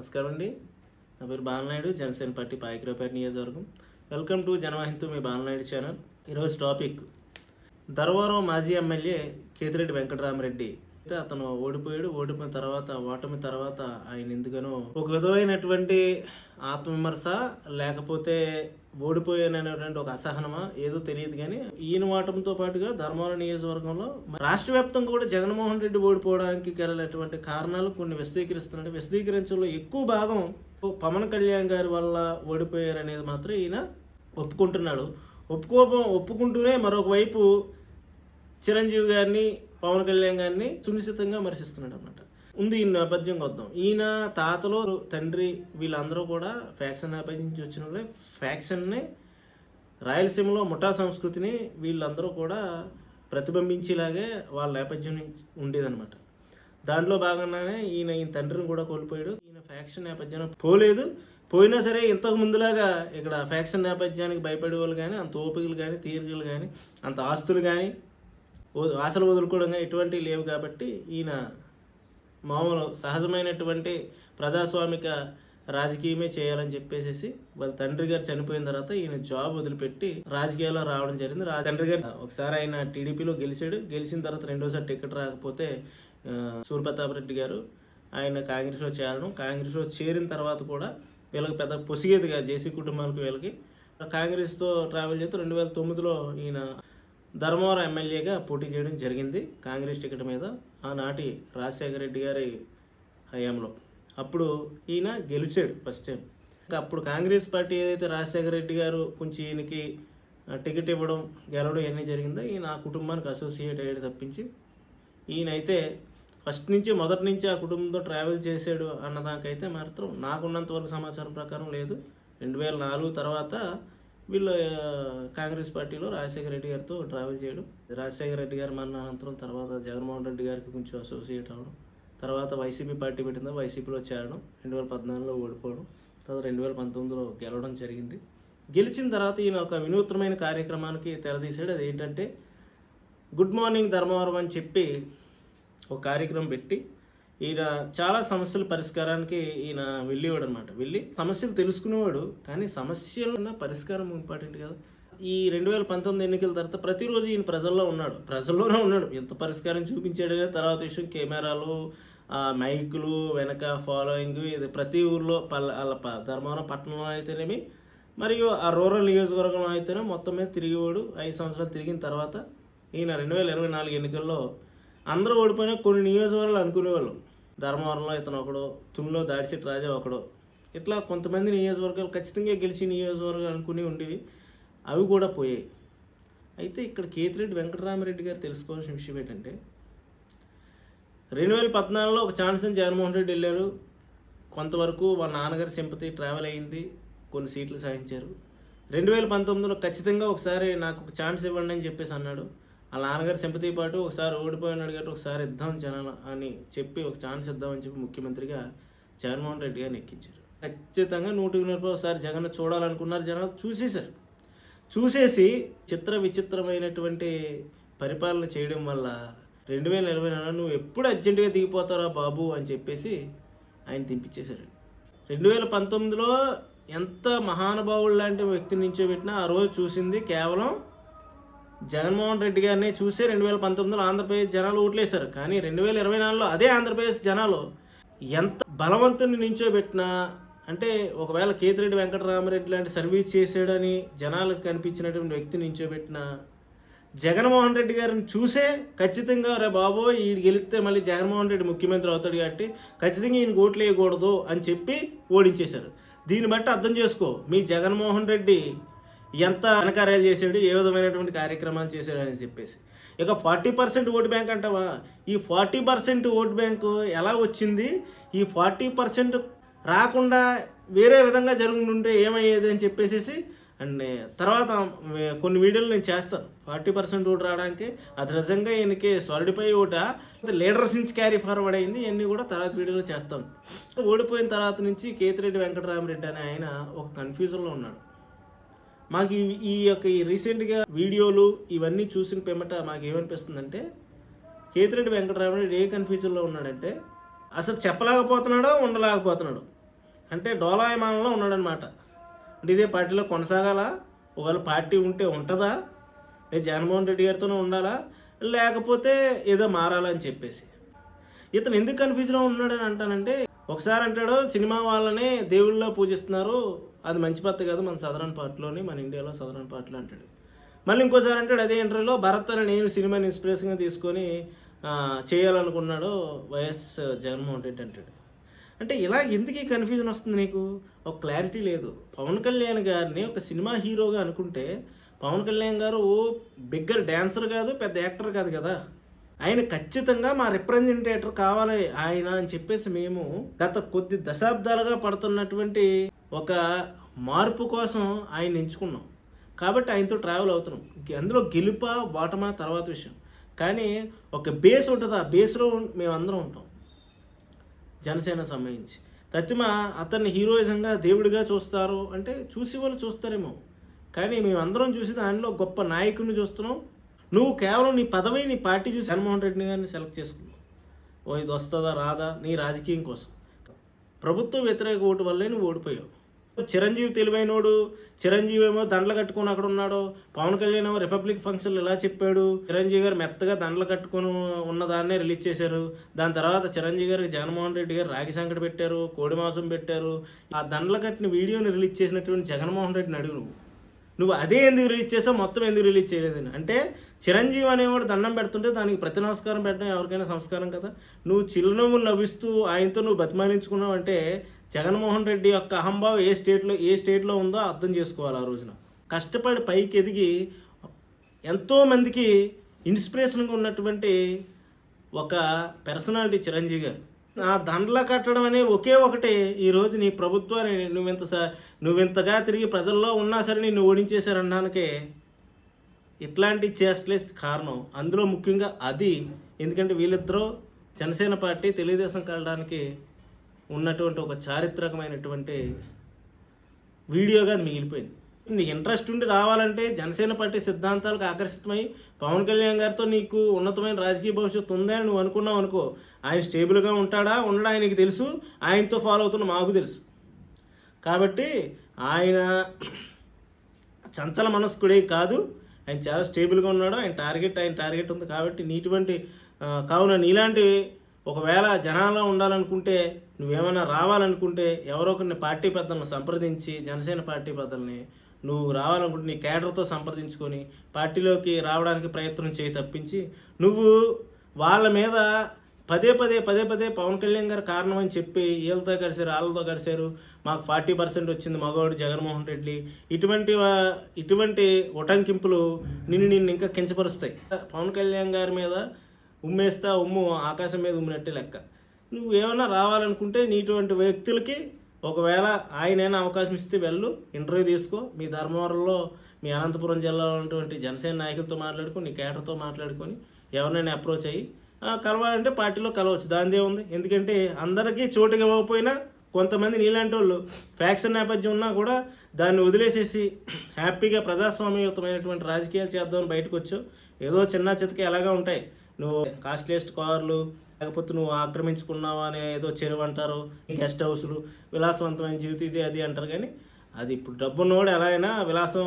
నమస్కారం అండి. నా పేరు బాలనాయుడు జనసేన పార్టీ పాయకరావుపేట నియోజకవర్గం. వెల్కమ్ టు జనవాహింతు మీ బాలనాయుడు ఛానల్. ఈరోజు టాపిక్ ధర్మవరం మాజీ ఎమ్మెల్యే కేతిరెడ్డి వెంకటరామరెడ్డి అయితే అతను ఓడిపోయాడు ఓడిపోయిన తర్వాత ఓటమి తర్వాత ఆయన ఎందుకనో ఒక విధమైనటువంటి ఆత్మవిమర్శ లేకపోతే ఓడిపోయాననేటువంటి ఒక అసహనమా ఏదో తెలియదు కానీ ఈయన ఓటమితో పాటుగా ధర్మవరం నియోజకవర్గంలో రాష్ట్ర వ్యాప్తంగా కూడా జగన్మోహన్ రెడ్డి ఓడిపోవడానికి గలటువంటి కారణాలు కొన్ని విశదీకరిస్తున్నాడు విశదీకరించడంలో ఎక్కువ భాగం పవన్ కళ్యాణ్ గారి వల్ల ఓడిపోయారు అనేది మాత్రం ఈయన ఒప్పుకుంటున్నాడు. ఒప్పుకోపం ఒప్పుకుంటూనే మరొక వైపు చిరంజీవి గారిని పవన్ కళ్యాణ్ గారిని సునిశ్చితంగా విమర్శిస్తున్నాడు అనమాట ఉంది ఈ నేపథ్యం వద్దాం ఈయన తాతలో తండ్రి వీళ్ళందరూ కూడా ఫ్యాక్షన్ నేపథ్యం నుంచి వచ్చిన వాళ్ళే. ఫ్యాక్షన్ని రాయలసీమలో ముఠా సంస్కృతిని వీళ్ళందరూ కూడా ప్రతిబింబించేలాగే వాళ్ళ నేపథ్యం నుంచి ఉండేదన్నమాట. దాంట్లో భాగంగానే ఈయన ఈయన తండ్రిని కూడా కోల్పోయాడు. ఈయన ఫ్యాక్షన్ నేపథ్యం పోలేదు. పోయినా సరే ఇంతకు ముందులాగా ఇక్కడ ఫ్యాక్షన్ నేపథ్యానికి భయపడే వాళ్ళు కానీ అంత ఓపికలు కానీ తీరికలు కానీ అంత ఆస్తులు కానీ ఆశలు వదులుకోవడం కానీ ఎటువంటివి లేవు కాబట్టి ఈయన మామూలు సహజమైనటువంటి ప్రజాస్వామిక రాజకీయమే చేయాలని చెప్పేసి వాళ్ళ తండ్రి గారు చనిపోయిన తర్వాత ఈయన జాబ్ వదిలిపెట్టి రాజకీయాల్లో రావడం జరిగింది. తండ్రి గారు ఒకసారి ఆయన టీడీపీలో గెలిచాడు. గెలిచిన తర్వాత రెండోసారి టికెట్ రాకపోతే సూర్యప్రతాప్ రెడ్డి గారు ఆయన కాంగ్రెస్లో చేరడం. కాంగ్రెస్లో చేరిన తర్వాత కూడా వీళ్ళకి పెద్ద పొసిగేది కాదు జేసీ కుటుంబానికి వీళ్ళకి కాంగ్రెస్తో ట్రావెల్ చేస్తూ రెండు వేల తొమ్మిదిలో ఈయన ధర్మవరం ఎమ్మెల్యేగా పోటీ చేయడం జరిగింది కాంగ్రెస్ టికెట్ మీద ఆనాటి రాజశేఖర రెడ్డి గారి హయాంలో. అప్పుడు ఈయన గెలిచాడు ఫస్ట్ టైం ఇంకా అప్పుడు కాంగ్రెస్ పార్టీ ఏదైతే రాజశేఖర రెడ్డి గారు కొంచెం ఈయనకి టికెట్ ఇవ్వడం గెలవడం ఇవన్నీ జరిగిందో ఈయన ఆ కుటుంబానికి అసోసియేట్ అయ్యాడు తప్పించి. ఈయనైతే ఫస్ట్ నుంచి మొదటి నుంచి ఆ కుటుంబంతో ట్రావెల్ చేశాడు అన్నదాకైతే మాత్రం నాకున్నంత వరకు సమాచారం ప్రకారం లేదు. రెండు వేల నాలుగు తర్వాత వీళ్ళు కాంగ్రెస్ పార్టీలో రాజశేఖర రెడ్డి గారితో ట్రావెల్ చేయడం. రాజశేఖర రెడ్డి గారు మరణ అనంతరం తర్వాత జగన్మోహన్ రెడ్డి గారికి కొంచెం అసోసియేట్ అవ్వడం తర్వాత వైసీపీ పార్టీ పెట్టిందో వైసీపీలో చేరడం. రెండు వేల పద్నాలుగులో ఓడిపోవడం. తర్వాత రెండు వేల పంతొమ్మిదిలో గెలవడం జరిగింది. గెలిచిన తర్వాత ఈయన ఒక వినూత్నమైన కార్యక్రమానికి తెరదీశాడు అది ఏంటంటే గుడ్ మార్నింగ్ ధర్మవరం అని చెప్పి ఒక కార్యక్రమం పెట్టి ఈయన చాలా సమస్యల పరిష్కారానికి ఈయన వెళ్ళేవాడు అనమాట వెళ్ళి సమస్యలు తెలుసుకునేవాడు కానీ సమస్యలు ఉన్న పరిష్కారం ఇంపార్టెంట్ కదా. ఈ రెండు వేల పంతొమ్మిది ఎన్నికల తర్వాత ప్రతిరోజు ఈయన ప్రజల్లో ఉన్నాడు. ప్రజల్లోనే ఉన్నాడు. ఎంత పరిష్కారం చూపించాడనే తర్వాత విషయం కెమెరాలు ఆ మైకులు వెనక ఫాలోయింగ్ ఇది ప్రతి ఊర్లో పల్ల వాళ్ళ ప- ధర్మవరం పట్టణంలో అయితేనేమి మరియు ఆ రూరల్ నియోజకవర్గంలో అయితేనే మొత్తం మీద తిరిగేవాడు. ఐదు సంవత్సరాలు తిరిగిన తర్వాత ఈయన రెండు వేల ఇరవై నాలుగు ఎన్నికల్లో అందరూ ఓడిపోయినా కొన్ని నియోజకవర్గాలు అనుకునేవాళ్ళు. ధర్మవరంలో ఇతను ఒకడు తుమ్లో దాడిసిట్ రాజా ఒకడు. ఇట్లా కొంతమంది నియోజకవర్గాలు ఖచ్చితంగా గెలిచి నియోజకవర్గాలు అనుకుని ఉండేవి. అవి కూడా పోయాయి. అయితే ఇక్కడ కేతిరెడ్డి వెంకటరామరెడ్డి గారు తెలుసుకోవాల్సిన విషయం ఏంటంటే రెండు వేల పద్నాలుగులో ఒక ఛాన్స్ అని జగన్మోహన్ రెడ్డి వెళ్ళారు. కొంతవరకు వాళ్ళ నాన్నగారి సింపతి ట్రావెల్ అయ్యింది కొన్ని సీట్లు సాధించారు. రెండు వేల పంతొమ్మిదిలో ఖచ్చితంగా ఒకసారి నాకు ఒక ఛాన్స్ ఇవ్వండి అని చెప్పేసి అన్నాడు. వాళ్ళ నాన్నగారి సింపతి పాటు ఒకసారి ఓడిపోయినాడు కాబట్టి ఒకసారి ఇద్దాం జనాలు అని చెప్పి ఒక ఛాన్స్ ఇద్దామని చెప్పి ముఖ్యమంత్రిగా జగన్మోహన్ రెడ్డి గారిని ఎక్కించారు. ఖచ్చితంగా నూటికి నూరు ఒకసారి జగన్ చూడాలనుకున్నారు జనాలు చూసేశారు. చూసేసి చిత్ర విచిత్రమైనటువంటి పరిపాలన చేయడం వల్ల రెండు వేల ఇరవై నాలుగు నువ్వు ఎప్పుడు అర్జెంటుగా దిగిపోతారా బాబు అని చెప్పేసి ఆయన దింపించేశారు రెండు వేల పంతొమ్మిదిలో ఎంత మహానుభావుడు లాంటి వ్యక్తిని నించోబెట్టినా ఆ రోజు చూసింది కేవలం జగన్మోహన్ రెడ్డి గారిని చూసే రెండు వేల పంతొమ్మిదిలో ఆంధ్రప్రదేశ్ జనాలు ఓట్లేశారు. కానీ రెండు వేల ఇరవై నాలుగులో అదే ఆంధ్రప్రదేశ్ జనాలు ఎంత బలవంతుని నించోబెట్టినా అంటే ఒకవేళ కేతిరెడ్డి వెంకటరామరెడ్డి లాంటి సర్వీస్ చేసాడని జనాలకు కనిపించినటువంటి వ్యక్తిని నించోబెట్టిన జగన్మోహన్ రెడ్డి గారిని చూసే ఖచ్చితంగా రే బాబో ఈ గెలిస్తే మళ్ళీ జగన్మోహన్ రెడ్డి ముఖ్యమంత్రి అవుతాడు కాబట్టి ఖచ్చితంగా ఈయన ఓట్లు వేయకూడదు అని చెప్పి ఓడించేశారు. దీన్ని బట్టి అర్థం చేసుకో మీ జగన్మోహన్ రెడ్డి ఎంత అనకార్యాలు చేశాడు ఏ విధమైనటువంటి కార్యక్రమాలు చేశాడు అని చెప్పేసి. ఇక ఫార్టీ పర్సెంట్ ఓటు బ్యాంక్ అంటావా? ఈ ఫార్టీ పర్సెంట్ ఓటు బ్యాంకు ఎలా వచ్చింది? ఈ ఫార్టీ పర్సెంట్ రాకుండా వేరే విధంగా జరుగుతుంటే ఏమయ్యేది అని చెప్పేసి అండ్ తర్వాత కొన్ని వీడియోలు నేను చేస్తాను. ఫార్టీ పర్సెంట్ ఓటు రావడానికి అది నిజంగా ఈయనకి సాలిడిఫై ఓట? లీడర్స్ నుంచి క్యారీ ఫార్వర్డ్ అయింది ఇవన్నీ కూడా తర్వాత వీడియోలో చేస్తాను. ఓడిపోయిన తర్వాత నుంచి కేతిరెడ్డి వెంకటరామరెడ్డి అనే ఆయన ఒక కన్ఫ్యూజన్లో ఉన్నాడు. మాకు ఈ యొక్క ఈ రీసెంట్గా వీడియోలు ఇవన్నీ చూసిన పిమ్మట మాకు ఏమనిపిస్తుందంటే కేతిరెడ్డి వెంకటరామరెడ్డి ఏ కన్ఫ్యూజన్లో ఉన్నాడంటే అసలు చెప్పలేకపోతున్నాడో ఉండలేకపోతున్నాడు. అంటే డోలాయమానంలో ఉన్నాడనమాట. అంటే ఇదే పార్టీలో కొనసాగాల? ఒకవేళ పార్టీ ఉంటే ఉంటుందా? నేను జగన్మోహన్ రెడ్డి గారితోనే ఉండాలా? లేకపోతే ఏదో మారాలని చెప్పేసి. ఇతను ఎందుకు కన్ఫ్యూజ్లో ఉన్నాడని అంటానంటే ఒకసారి అంటాడు సినిమా వాళ్ళనే దేవుళ్ళలో పూజిస్తున్నారు అది మంచి పత్త కాదు మన సదరన్ పార్ట్లోని మన ఇండియాలో సదరన్ పార్ట్లో అంటాడు. మళ్ళీ ఇంకోసారి అంటాడు అదే ఇంటర్వ్యూలో భరత్ అని నేను సినిమాని ఇన్స్పిరేషన్గా తీసుకొని చేయాలనుకున్నాడు వైఎస్ జగన్మోహన్ రెడ్డి అంటాడు. అంటే ఇలా ఎందుకు ఈ కన్ఫ్యూజన్ వస్తుంది నీకు? ఒక క్లారిటీ లేదు. పవన్ కళ్యాణ్ గారిని ఒక సినిమా హీరోగా అనుకుంటే పవన్ కళ్యాణ్ గారు ఓ బిగ్గర్ డ్యాన్సర్ కాదు పెద్ద యాక్టర్ కాదు కదా. ఆయన ఖచ్చితంగా మా రిప్రజెంటేటర్ కావాలి ఆయన అని చెప్పేసి మేము గత కొద్ది దశాబ్దాలుగా పడుతున్నటువంటి ఒక మార్పు కోసం ఆయన ఎంచుకున్నాం. కాబట్టి ఆయనతో ట్రావెల్ అవుతున్నాం. అందులో గెలుపా బాటమా తర్వాత విషయం. కానీ ఒక బేస్ ఉంటుంది. ఆ బేస్లో మేమందరం ఉంటాం. జనసేన సంబంధించి. తత్తిమ అతన్ని హీరోయిజంగా దేవుడిగా చూస్తారు అంటే చూసి వాళ్ళు చూస్తారేమో. కానీ మేమందరం చూసి దానిలో గొప్ప నాయకుడిని చూస్తున్నాం. నువ్వు కేవలం నీ పదవి నీ పార్టీ చూసి జగన్మోహన్ రెడ్డిని గారిని సెలెక్ట్ చేసుకున్నావు. ఓ ఇది వస్తుందా రాదా? నీ రాజకీయం కోసం. ప్రభుత్వ వ్యతిరేక ఓటు వల్లే నువ్వు ఓడిపోయావు. చిరంజీవి తెలివైనోడు చిరంజీవి ఏమో దండలు కట్టుకొని అక్కడ ఉన్నాడు పవన్ కళ్యాణ్ ఏమో రిపబ్లిక్ ఫంక్షన్లు ఇలా చెప్పాడు చిరంజీవి గారు మెత్తగా దండలు కట్టుకొని ఉన్న దాన్నే రిలీజ్ చేశారు. దాని తర్వాత చిరంజీవి గారికి జగన్మోహన్ రెడ్డి గారు రాగి సంకట పెట్టారు కోడి మాంసం పెట్టారు. ఆ దండలు కట్టిన వీడియోని రిలీజ్ చేసినటువంటి జగన్మోహన్ రెడ్డిని అడుగు నువ్వు. నువ్వు అదే ఎందుకు రిలీజ్ చేసావు మొత్తం ఎందుకు రిలీజ్ చేయలేదని. అంటే చిరంజీవి అనేవాడు దండం పెడుతుంటే దానికి ప్రతి నమస్కారం పెట్టడం ఎవరికైనా సంస్కారం కదా. నువ్వు చిరునవ్వులు నవ్విస్తూ ఆయనతో నువ్వు బతిమానించుకున్నావు అంటే జగన్మోహన్ రెడ్డి యొక్క అహంభావం ఏ స్టేట్లో ఏ స్టేట్లో ఉందో అర్థం చేసుకోవాలి ఆ రోజున. కష్టపడి పైకి ఎదిగి ఎంతోమందికి ఇన్స్పిరేషన్గా ఉన్నటువంటి ఒక పర్సనాలిటీ చిరంజీవి గారు. ఆ దండల కట్టడం అనే ఒకే ఒకటి ఈరోజు నీ ప్రభుత్వాన్ని నువ్వింత స- నువ్వింతగా తిరిగి ప్రజల్లో ఉన్నా సరే నిన్ను ఓడించేశారనడానికే ఇట్లాంటి చేష్టలే కారణం. అందులో ముఖ్యంగా అది. ఎందుకంటే వీళ్ళిద్దరూ జనసేన పార్టీ తెలుగుదేశం కలడానికి ఉన్నటువంటి ఒక చారిత్రకమైనటువంటి వీడియోగా అది మిగిలిపోయింది. నీకు ఇంట్రెస్ట్ ఉండి రావాలంటే జనసేన పార్టీ సిద్ధాంతాలకు ఆకర్షితమై పవన్ కళ్యాణ్ గారితో నీకు ఉన్నతమైన రాజకీయ భవిష్యత్తు ఉందని నువ్వు అనుకున్నావు అనుకో ఆయన స్టేబుల్గా ఉంటాడా? ఉండడా? ఆయనకి తెలుసు. ఆయనతో ఫాలో అవుతున్న మాకు తెలుసు. కాబట్టి ఆయన చంచల మనస్కుడే కాదు. ఆయన చాలా స్టేబుల్గా ఉన్నాడు. ఆయన టార్గెట్ ఆయన టార్గెట్ ఉంది కాబట్టి నీటువంటి కావున నీలాంటి ఒకవేళ జనాల్లో ఉండాలనుకుంటే నువ్వేమైనా రావాలనుకుంటే ఎవరో ఒకరిని పార్టీ పెద్దలను సంప్రదించి జనసేన పార్టీ పెద్దల్ని నువ్వు రావాలనుకుంటే నీ కేడర్తో సంప్రదించుకొని పార్టీలోకి రావడానికి ప్రయత్నం చేయి తప్పించి నువ్వు వాళ్ళ మీద పదే పదే పదే పదే పవన్ కళ్యాణ్ గారు కారణం అని చెప్పి వీళ్ళతో కలిసారు వాళ్ళతో కలిశారు మాకు ఫార్టీ పర్సెంట్ వచ్చింది మగవాడు జగన్మోహన్ రెడ్డి. ఇటువంటి ఇటువంటి ఉటంకింపులు నిన్ను నిన్ను ఇంకా కించపరుస్తాయి. పవన్ కళ్యాణ్ గారి మీద ఉమ్మేస్తా ఉమ్ము ఆకాశం మీద ఉమ్మినట్టే లెక్క. నువ్వు ఏమైనా రావాలనుకుంటే నీటువంటి వ్యక్తులకి ఒకవేళ ఆయనైనా అవకాశం ఇస్తే వెళ్ళు ఇంటర్వ్యూ తీసుకో. మీ ధర్మవరంలో మీ అనంతపురం జిల్లాలో ఉన్నటువంటి జనసేన నాయకులతో మాట్లాడుకొని నీ కేటర్తో మాట్లాడుకొని ఎవరినైనా అప్రోచ్ అయ్యి కలవాలంటే పార్టీలో కలవచ్చు. దానిదే ఉంది. ఎందుకంటే అందరికీ చోటు ఇవ్వకపోయినా కొంతమంది నీలాంటి వాళ్ళు ఫ్యాక్షన్ నేపథ్యం ఉన్నా కూడా దాన్ని వదిలేసేసి హ్యాపీగా ప్రజాస్వామ్యయుతమైనటువంటి రాజకీయాలు చేద్దామని బయటకు వచ్చు ఏదో చిన్న చితక ఎలాగా ఉంటాయి. నువ్వు కాస్ట్లీయెస్ట్ కార్లు లేకపోతే నువ్వు ఆక్రమించుకున్నావా అనే ఏదో చెరువు అంటారు గెస్ట్ హౌస్లు విలాసవంతమైన జీవితం ఇది అది అంటారు. కానీ అది ఇప్పుడు డబ్బు ఉన్నవాడు ఎలా అయినా విలాసం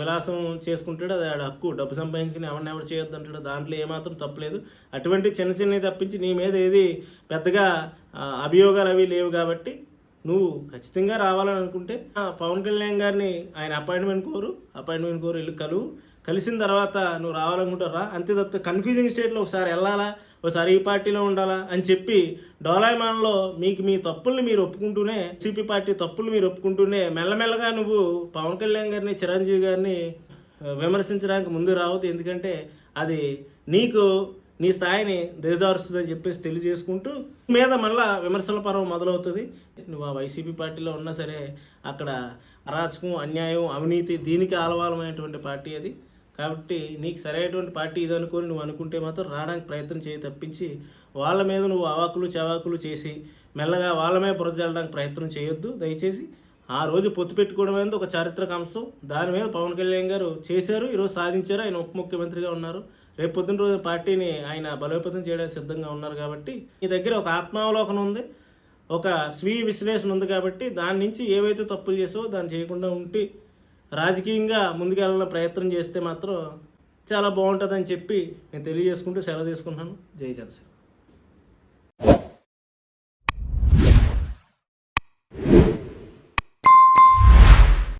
విలాసం చేసుకుంటాడు. అది ఆడ హక్కు. డబ్బు సంపాదించుకుని ఎవరిని ఎవరు చేయొద్దు అంటాడు. దాంట్లో ఏమాత్రం తప్పలేదు అటువంటి చిన్న చిన్నవి తప్పించి నీ మీద ఏది పెద్దగా అభియోగాలు అవి లేవు కాబట్టి నువ్వు ఖచ్చితంగా రావాలని అనుకుంటే ఆ, పవన్ కళ్యాణ్ గారిని ఆయన అపాయింట్మెంట్ కోరు. అపాయింట్మెంట్ కోరు వెళ్ళి కలువు. కలిసిన తర్వాత నువ్వు రావాలనుకుంటారా అంతే తప్ప కన్ఫ్యూజింగ్ స్టేట్లో ఒకసారి వెళ్ళాలా? ఒకసారి ఈ పార్టీలో ఉండాలా? అని చెప్పి డోలాయమాన్లో మీకు మీ తప్పుల్ని మీరు ఒప్పుకుంటూనే సిపి పార్టీ తప్పులు మీరు ఒప్పుకుంటూనే మెల్లమెల్లగా నువ్వు పవన్ కళ్యాణ్ గారిని చిరంజీవి గారిని విమర్శించడానికి ముందు రావద్దు. ఎందుకంటే అది నీకు నీ స్థాయిని దిగజారుస్తుందని చెప్పేసి తెలియజేసుకుంటూ మీద మళ్ళా విమర్శల పర్వం మొదలవుతుంది. నువ్వు ఆ వైసీపీ పార్టీలో ఉన్నా సరే అక్కడ అరాచకం అన్యాయం అవినీతి దీనికి ఆలవాలమైనటువంటి పార్టీ అది. కాబట్టి నీకు సరైనటువంటి పార్టీ ఇది అనుకొని నువ్వు అనుకుంటే మాత్రం రావడానికి ప్రయత్నం చేయి తప్పించి వాళ్ళ మీద నువ్వు అవాకులు చవాకులు చేసి మెల్లగా వాళ్ళ మీద బురద జల్లడానికి ప్రయత్నం చేయొద్దు. దయచేసి ఆ రోజు పొత్తు పెట్టుకోవడం అనేది ఒక చారిత్రక అంశం. దాని మీద పవన్ కళ్యాణ్ గారు చేశారు ఈరోజు సాధించారు. ఆయన ఉప ముఖ్యమంత్రిగా ఉన్నారు. రేపు పొద్దున రోజు పార్టీని ఆయన బలోపేతం చేయడానికి సిద్ధంగా ఉన్నారు కాబట్టి నీ దగ్గర ఒక ఆత్మావలోకనం ఉంది ఒక స్వీయ విశ్లేషణ ఉంది కాబట్టి దాని నుంచి ఏవైతే తప్పులు చేసో దాన్ని చేయకుండా ఉంటే రాజకీయంగా ముందుకెళ్ళాలని ప్రయత్నం చేస్తే మాత్రం చాలా బాగుంటుందని చెప్పి నేను తెలియజేసుకుంటూ సెలవు తీసుకుంటున్నాను. జై జనసేన.